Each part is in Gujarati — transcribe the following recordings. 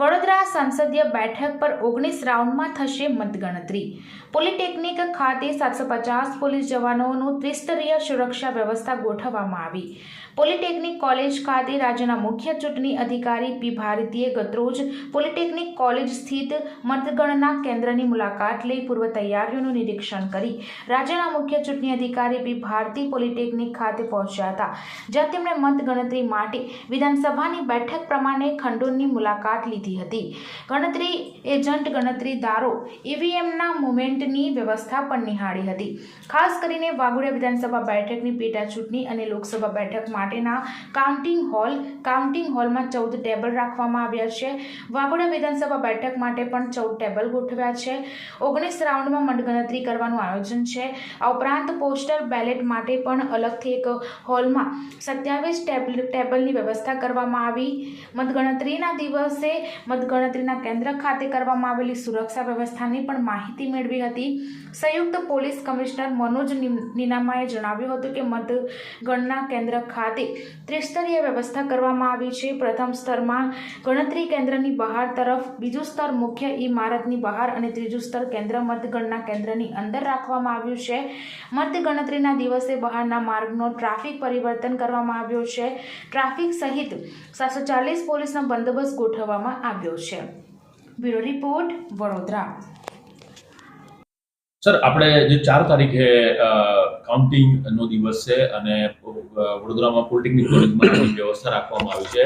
વડોદરા સંસદીય બેઠક પર ઓગણીસ રાઉન્ડમાં થશે મતગણતરી. પોલિટેકનિક ખાતે સાતસો પચાસ પોલીસ જવાનોનું ત્રિસ્તરીય સુરક્ષા વ્યવસ્થા ગોઠવવામાં આવી. પોલિટેકનિક કોલેજ ખાતે રાજ્યના મુખ્ય ચૂંટણી અધિકારી પી ભારતીએ ગતરોજ પોલિટેકનિક કોલેજ સ્થિત મતગણના કેન્દ્રની મુલાકાત લઈ પૂર્વ તૈયારીઓનું નિરીક્ષણ કરી. રાજ્યના મુખ્ય ચૂંટણી અધિકારી પી ભારતી પોલિટેકનિક ખાતે પહોંચ્યા હતા, જ્યાં તેમણે મતગણતરી માટે વિધાનસભાની બેઠક પ્રમાણે ખંડોની મુલાકાત લીધી. હતી. ગણતરી એજન્ટ ગણતરીદારો ઈવીએમના મુવમેન્ટની વ્યવસ્થા પણ નિહાળી હતી. ખાસ કરીને વાઘોડિયા વિધાનસભા બેઠકની પેટા ચૂંટણી અને લોકસભા બેઠક માટેના કાઉન્ટિંગ હોલ, કાઉન્ટિંગ હોલમાં ચૌદ ટેબલ રાખવામાં આવ્યા છે. વાઘોડિયા વિધાનસભા બેઠક માટે પણ ચૌદ ટેબલ ગોઠવ્યા છે. ઓગણીસ રાઉન્ડમાં મતગણતરી કરવાનું આયોજન છે. આ ઉપરાંત પોસ્ટલ બેલેટ માટે પણ અલગથી એક હોલમાં સત્યાવીસ ટેબલ, ટેબલની વ્યવસ્થા કરવામાં આવી. મતગણતરીના દિવસે મતગણતરીના કેન્દ્ર ખાતે કરવામાં આવેલી સુરક્ષા વ્યવસ્થાની પણ માહિતી મેળવી હતી. સંયુક્ત પોલીસ કમિશનર મનોજ નિમ- નિનામાએ જણાવ્યું હતું કે મતગણના કેન્દ્ર ખાતે ત્રિસ્તરીય વ્યવસ્થા કરવામાં આવી છે. પ્રથમ સ્તરમાં ગણતરી કેન્દ્રની બહાર તરફ, બીજું સ્તર મુખ્ય ઇમારતની બહાર અને ત્રીજું સ્તર કેન્દ્ર મતગણના કેન્દ્રની અંદર રાખવામાં આવ્યું છે. મતગણતરીના દિવસે બહારના માર્ગનો ટ્રાફિક પરિવર્તન કરવામાં આવ્યો છે. ટ્રાફિક સહિત સાતસો ચાલીસ પોલીસનો બંદોબસ્ત ગોઠવવામાં આવ્યો છે. Bureau report Vadodara. સર આપણે જે ચાર તારીખે કાઉન્ટિંગ નો દિવસ છે અને વડોદરામાં પોલિટેકનિક કોલેજમાં વ્યવસ્થા રાખવામાં આવી છે.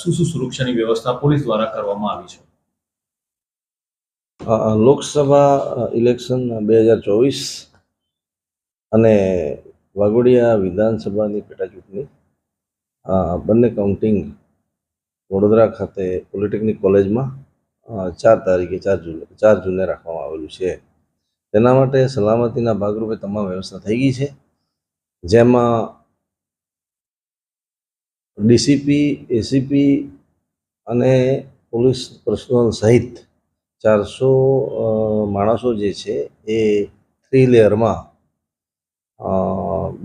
શું શું સુરક્ષાની વ્યવસ્થા પોલીસ દ્વારા કરવામાં આવી છે? લોકસભા ઇલેક્શન બે હજાર ચોવીસ અને વાઘોડિયા વિધાનસભાની પેટા ચૂંટણી બંને કાઉન્ટિંગ વડોદરા ખાતે પોલિટેકનિક કોલેજમાં ચાર તારીખે, ચાર જૂન, ચાર જૂને રાખવામાં આવેલું છે. તેના માટે સલામતીના ભાગરૂપે તમામ વ્યવસ્થા થઈ ગઈ છે. જેમાં ડીસીપી, એસીપી અને પોલીસ પર્સનલ સહિત ચારસો માણસો જે છે એ થ્રી લેયરમાં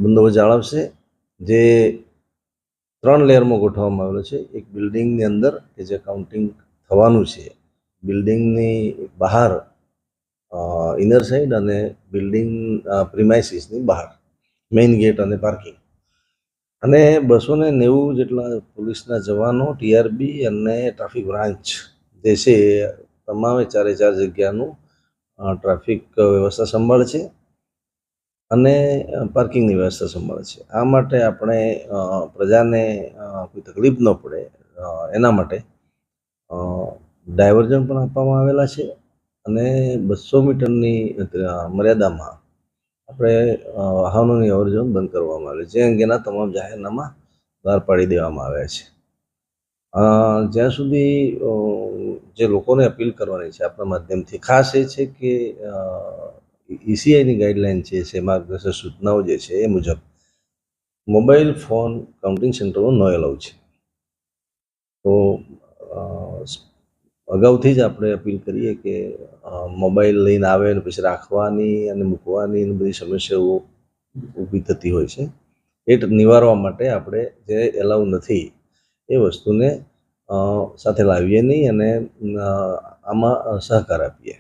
બંદોબસ્ત જાળવશે. જે ત્રણ લેયરમાં ગોઠવવામાં આવેલો છે. એક બિલ્ડિંગની અંદર કે જે કાઉન્ટિંગ થવાનું છે. બિલ્ડિંગની બહાર ઇનર સાઈડ અને બિલ્ડિંગ પ્રિમાઇસીસની બહાર મેઇન ગેટ અને પાર્કિંગ અને બસો ને નેવું જેટલા પોલીસના જવાનો ટીઆરબી અને ટ્રાફિક બ્રાન્ચ જે છે તમામે ચારે ચાર જગ્યાનું ટ્રાફિક વ્યવસ્થા સંભાળે છે. અને પાર્કિંગની વ્યવસ્થા સંભાળે છે. આ માટે આપણે પ્રજાને કોઈ તકલીફ ન પડે એના માટે ડાયવર્ઝન પણ આપવામાં આવેલા છે અને બસો મીટરની મર્યાદામાં આપણે વાહનોની અવરજવર બંધ કરવામાં આવે જે અંગેના તમામ જાહેરનામા બહાર પાડી દેવામાં આવ્યા છે. જ્યાં સુધી જે લોકોને અપીલ કરવાની છે આપણા માધ્યમથી, ખાસ એ છે કે ઈસીઆઈની ગાઈડલાઇન છે છે, માર્ગદર્શક સૂચનાઓ જે છે, એ મુજબ મોબાઈલ ફોન કાઉન્ટિંગ સેન્ટરો નો એલાઉ છે. તો અગાઉથી જ આપણે અપીલ કરીએ કે મોબાઈલ લઈને આવે અને પછી રાખવાની અને મૂકવાની અને બધી સમસ્યાઓ ઊભી થતી હોય છે. એ નિવારવા માટે આપણે જે એલાઉ નથી એ વસ્તુને સાથે લાવીએ નહીં અને આમાં સહકાર આપીએ.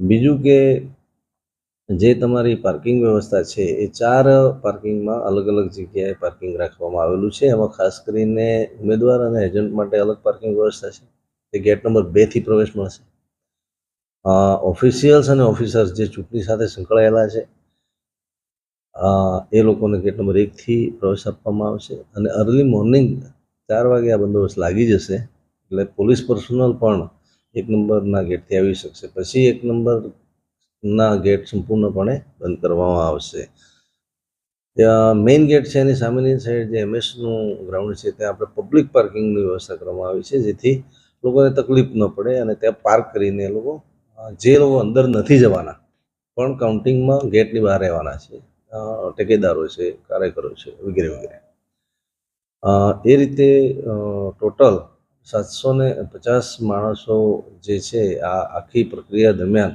બીજું કે જે તમારી પાર્કિંગ વ્યવસ્થા છે, એ ચાર પાર્કિંગમાં અલગ અલગ જગ્યાએ પાર્કિંગ રાખવામાં આવેલું છે. એમાં ખાસ કરીને ઉમેદવાર અને એજન્ટ માટે અલગ પાર્કિંગ વ્યવસ્થા છે. તે ગેટ નંબર બેથી પ્રવેશ મળશે. ઓફિશિયલ્સ અને ઓફિસર્સ જે ચૂંટણી સાથે સંકળાયેલા છે એ લોકોને ગેટ નંબર એકથી પ્રવેશ આપવામાં આવશે. અને અર્લી મોર્નિંગ ચાર વાગે આ બંદોબસ્ત લાગી જશે, એટલે પોલીસ પર્સનલ પણ એક નંબરના ગેટથી આવી શકશે. પછી એક નંબરના ગેટ સંપૂર્ણપણે બંધ કરવામાં આવશે. ત્યાં મેઇન ગેટ છે, એની સામેની સાઈડ જે એમએસનું ગ્રાઉન્ડ છે, ત્યાં આપણે પબ્લિક પાર્કિંગની વ્યવસ્થા કરવામાં આવી છે, જેથી લોકોને તકલીફ ન પડે અને ત્યાં પાર્ક કરીને એ લોકો જે લોકો અંદર નથી જવાના, પણ કાઉન્ટિંગમાં ગેટની બહાર રહેવાના છે ટેકેદારો છે, કાર્યકરો છે, વગેરે વગેરે. એ રીતે ટોટલ સાતસો ને પચાસ માણસો જે છે, આ આખી પ્રક્રિયા દરમિયાન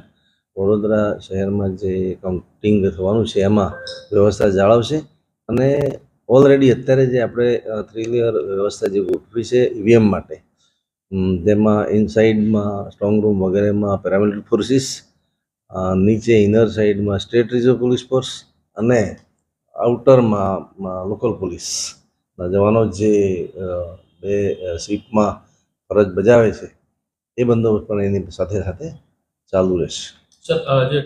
વડોદરા શહેરમાં જે કાઉન્ટિંગ થવાનું છે એમાં વ્યવસ્થા જાળવશે. અને ઓલરેડી અત્યારે જે આપણે થ્રી લેયર વ્યવસ્થા જે ગોઠવી છે ઈવીએમ માટે ઉમ, તેમાં ઇનસાઇડમાં સ્ટ્રોંગ રૂમ વગેરેમાં પેરામિલિટરી ફોર્સિસ નીચે ઇનર સાઇડમાં સ્ટેટ રિઝર્વ પોલીસ ફોર્સ અને આઉટરમાં લોકલ પોલીસના જવાનો જે બે શિફ્ટમાં ફરજ બજાવે છે એ બંદોબસ્ત પણ એની સાથે સાથે ચાલુ રહેશે. સર જે